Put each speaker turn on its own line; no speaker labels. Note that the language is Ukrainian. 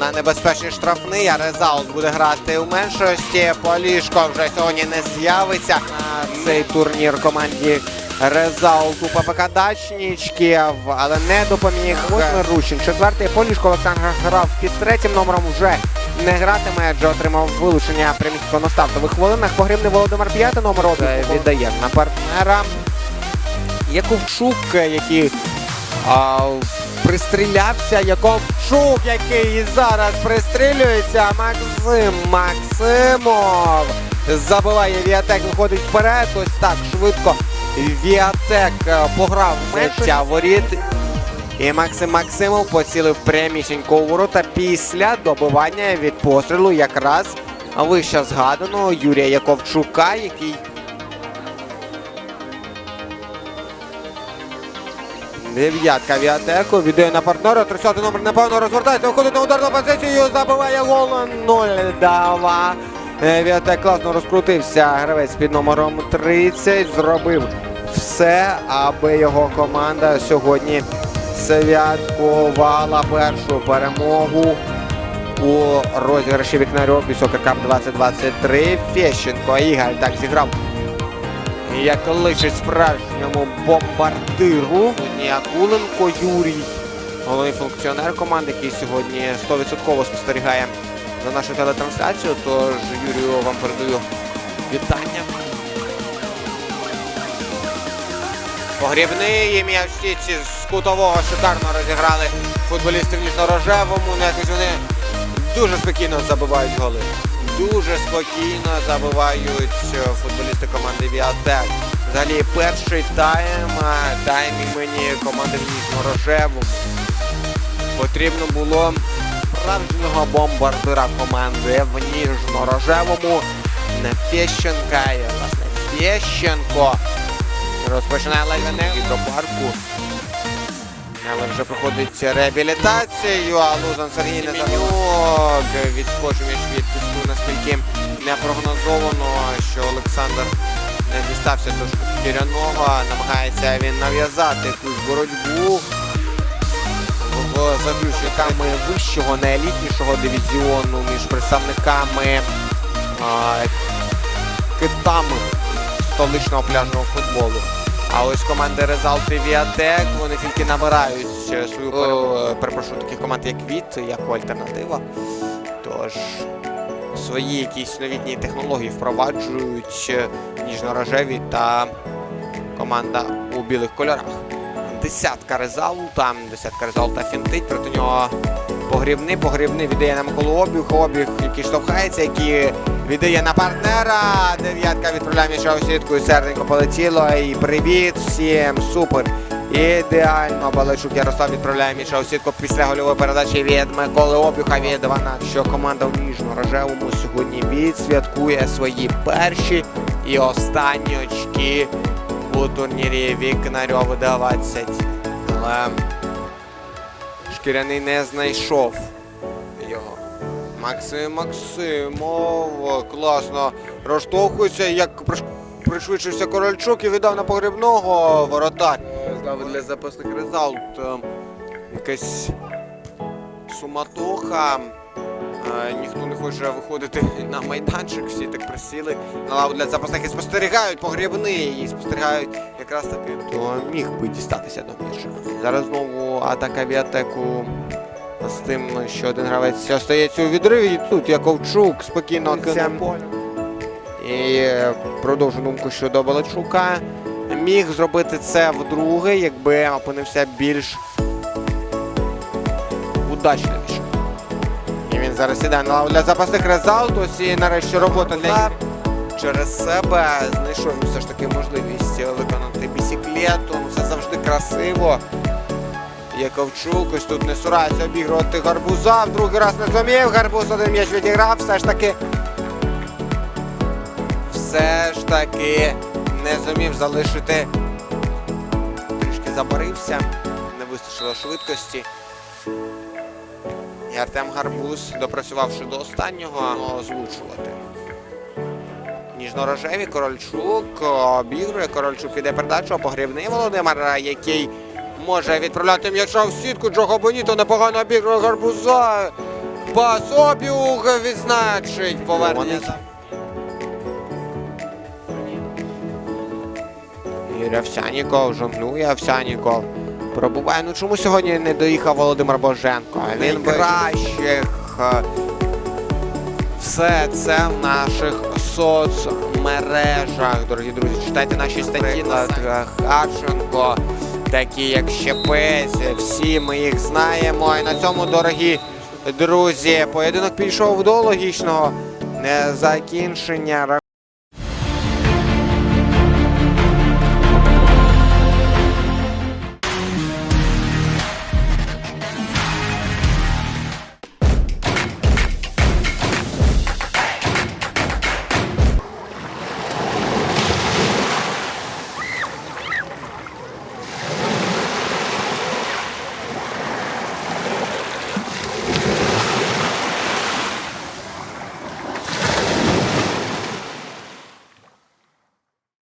На небезпечний штрафний, а Резаут буде грати у меншості. Полішко вже сьогодні не з'явиться на цей турнір команді Резаут у ППК Дачнічків, але не допоміг. Восьмий Рущин. Четвертий Полішко Олександр грав під третім номером. Вже не гратиме, адже отримав вилучення прямісінько на стартових хвилинах. Погрібний Володимир п'ятий номер один віддає на партнера. Яковчук, який а, пристрілявся. Яковчук, який зараз пристрілюється. Максим Максимов забиває Віатек, виходить вперед. Ось так швидко. Віатек е, пограв меча воріт. І Максим Максимов поцілив прямісінько у ворота після добивання від пострілу якраз вище згаданого Юрія Яковчука, який Дев'ятка Віатеку віддає на партнера. 30 номер напевно розвертається. Виходить на ударну позицію. Забиває гол 0-2. Е, класно розкрутився. Гравець під номером 30. Зробив все, аби його команда сьогодні святкувала першу перемогу у розіграші вікнарьов Сокеркап 2023. Фещенко Ігор так зіграв як личить справжньому бомбардиру. Сьогодні Акуленко Юрій, головний функціонер команди, який сьогодні 100% спостерігає за нашу телетрансляцію. Тож Юрію вам передаю вітання. Погрібний м'ячці з кутового шикарно розіграли футболісти в ніжно-рожевому. Якось вони дуже спокійно забивають голи. Дуже спокійно забивають футболісти команди Віатек. Взагалі перший тайм, тайм імені команди в ніжно-рожевому. Потрібно було справжнього бомбардира команди в ніжно-рожевому. Не Фещенка, і, власне, Фещенко. Розпочинає Лайвене гідропарку. Але вже проходить реабілітацію, а Лузан Сергій Незамінюк відскочив між від піску наскільки непрогнозовано, що Олександр не дістався до шкіряного. Намагається він нав'язати якусь боротьбу в заключниками вищого, неелітнішого дивізіону між представниками а, китами столичного пляжного футболу. А ось команди Резалт і Віатек, вони тільки набирають свою. Перепрошую, таких команд як Віт, як альтернатива. Тож свої якісь новітні технології впроваджують е, ніжно-рожеві та команда у білих кольорах. Десятка резалта, десятка резалта фінтить, проти нього погрібний, погрібний віддає на Миколу обіг, обіг, який штовхається, який віддає на партнера. Дев'ятка відправляє м'яча у сітку і серденько полетіло. І привіт всім, супер. Ідеально Балачук Ярослав відправляє м'яча у сітку після гольової передачі від Миколи Обюха від 12, що команда в ніжно-рожевому сьогодні відсвяткує свої перші і останні очки у турнірі Вікнарьов 20. Але шкіряний не знайшов його. Максим Максимов класно розштовхується, як приш- пришвидшився Корольчук і віддав на погребного воротар. Здав для запасних резалт. е, Якась суматоха. Е, Ніхто не хоче виходити на майданчик, всі так присіли на лаву для запасних і спостерігають погрібний і спостерігають якраз таки, то міг би дістатися до м'яча. Зараз знову атака Віатеку з тим, що один гравець остається у відриві. І тут Яковчук спокійно кинув. І е, продовжу думку щодо Балачука. Міг зробити це вдруге, якби опинився більш удачливіше. І він зараз іде на лаву для запасних резалт. Ось і нарешті робота для через себе знайшов все ж таки можливість виконати бісіклету. Ну, Все завжди красиво. Яковчук, ось тут не сурається обігрувати гарбуза. В другий раз не зумів. Гарбуз один м'яч відіграв. Все ж таки. Все ж таки не зумів залишити. Трішки забарився. Не вистачило швидкості. І Артем Гарбуз, допрацювавши до останнього, озвучувати. Ніжно-рожеві Корольчук обігрує. Корольчук іде передачу, погрібний Володимир, який може відправляти м'яча в сітку. Джого Боніто непогано обігрує гарбуза. Пас обіг відзначить повернення. Ігор Овсяніков жонглює Овсяніков. Пробуває. Ну чому сьогодні не доїхав Володимир Боженко? Він кращих. Все це в наших соцмережах. Дорогі друзі, читайте наші статті на Харченко, такі як Щепець. Всі ми їх знаємо. І на цьому, дорогі друзі, поєдинок пішов до логічного е, закінчення.